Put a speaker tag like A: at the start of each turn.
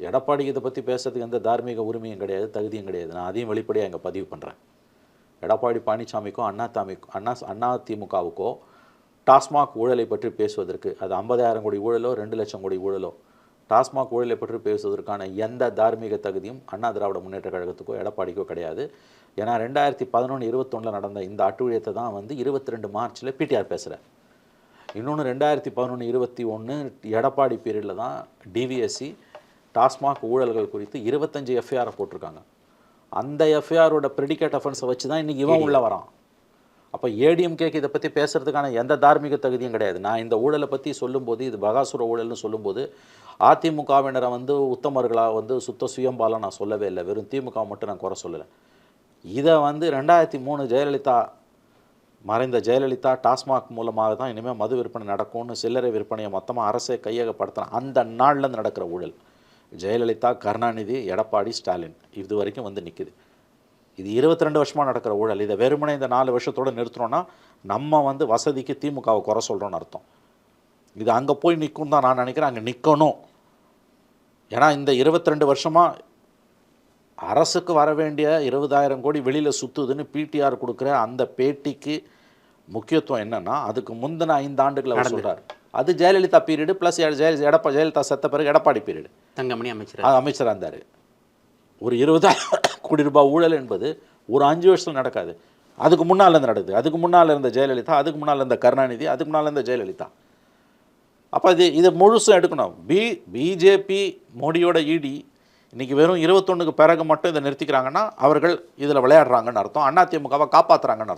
A: எடப்பாடி இதை பற்றி பேசுறதுக்கு எந்த தார்மீக உரிமையும் கிடையாது தகுதியும் கிடையாது. நான் அதையும் வெளிப்படையாக இங்கே பதிவு பண்ணுறேன் எடப்பாடி பழனிசாமிக்கும் அண்ணா தாமிக்கும் அண்ணா அண்ணா திமுகவுக்கோ டாஸ்மாக் ஊழலை பற்றி பேசுவதற்கு அது ஐம்பதாயிரம் கோடி ஊழலோ ரெண்டு லட்சம் கோடி ஊழலோ டாஸ்மாக் ஊழலை பற்றி பேசுவதற்கான எந்த தார்மீக தகுதியும் அண்ணா திராவிட முன்னேற்ற கழகத்துக்கோ எடப்பாடிக்கோ கிடையாது. ஏன்னா ரெண்டாயிரத்தி பதினொன்று இருபத்தொன்னில் நடந்த இந்த அட்டுழியத்தை தான் வந்து இருபத்தி ரெண்டு மார்ச்சில் பிடிஆர் பேசுகிறேன் இன்னொன்று ரெண்டாயிரத்தி பதினொன்று இருபத்தி ஒன்று எடப்பாடி பீரியடில் தான் டிவிஎஸ்சி டாஸ்மாக் ஊழல்கள் குறித்து இருபத்தஞ்சு எஃப்ஐஆரை போட்டிருக்காங்க. அந்த எஃப்ஐஆரோட ப்ரெடிகேட் அஃபென்ஸை வச்சு தான் இன்றைக்கி இவன் உள்ளே வரான். அப்போ ஏடிஎம்கேக்கு இதை பற்றி பேசுறதுக்கான எந்த தார்மீக தகுதியும் கிடையாது. நான் இந்த ஊழலை பற்றி சொல்லும்போது இது பகாசுர ஊழல்னு சொல்லும்போது அதிமுகவினரை வந்து உத்தமர்களாக வந்து சுத்த சுயம்பாலாம் நான் சொல்லவே இல்லை. வெறும் திமுக மட்டும் நான் குறை சொல்லலை. இதை வந்து ரெண்டாயிரத்தி மூணு ஜெயலலிதா மறைந்த ஜெயலலிதா டாஸ்மாக் மூலமாக தான் இனிமேல் மது விற்பனை நடக்கும்னு சில்லறை விற்பனையை மொத்தமாக அரசே கையகப்படுத்தின அந்த நாளில் நடக்கிற ஊழல். ஜெயலலிதா கருணாநிதி எடப்பாடி ஸ்டாலின் இது வரைக்கும் வந்து நிற்குது இது இருபத்தி ரெண்டு வருஷமாக நடக்கிற ஊழல். இதை வெறுமனே இந்த நாலு வருஷத்தோடு நிறுத்துறோன்னா நம்ம வந்து வசதிக்கு திமுகவை குறை சொல்கிறோன்னு அர்த்தம். இது அங்கே போய் நிற்கும் தான் நான் நினைக்கிறேன். அங்கே நிற்கணும் ஏன்னா இந்த இருபத்தி ரெண்டு வருஷமாக அரசுக்கு வர வேண்டிய இருபதாயிரம் கோடி வெளியில் சுற்றுதுன்னு பிடிஆர் கொடுக்குற அந்த பேட்டிக்கு முக்கியத்துவம் என்னன்னா அதுக்கு முந்தின ஐந்து ஆண்டுகளை அவர் சொல்றாரு. அது ஜெயலலிதா பீரியடு ப்ளஸ் எடப்பா ஜெயலலிதா செத்த பிறகு எடப்பாடி பீரியடு
B: தங்கமணி அமைச்சர்.
A: அமைச்சராக இருந்தார். ஒரு இருபதாயிரம் கோடி ரூபாய் ஊழல் என்பது ஒரு அஞ்சு வருஷத்தில் நடக்காது. அதுக்கு முன்னால் இருந்து நடக்குது. அதுக்கு முன்னால் இருந்த ஜெயலலிதா அதுக்கு முன்னால் இருந்த கருணாநிதி அதுக்கு முன்னால் இருந்த ஜெயலலிதா. அப்போ இது இதை முழுசும் எடுக்கணும். பி பிஜேபி மோடியோட இடி இன்னைக்கு வெறும் இருபத்தொன்னுக்கு பிறகு மட்டும் இதை நிறுத்திக்கிறாங்கன்னா அவர்கள் இதில் விளையாடுறாங்கன்னு அர்த்தம். அதிமுகவை காப்பாற்றுறாங்கன்னு அர்த்தம்.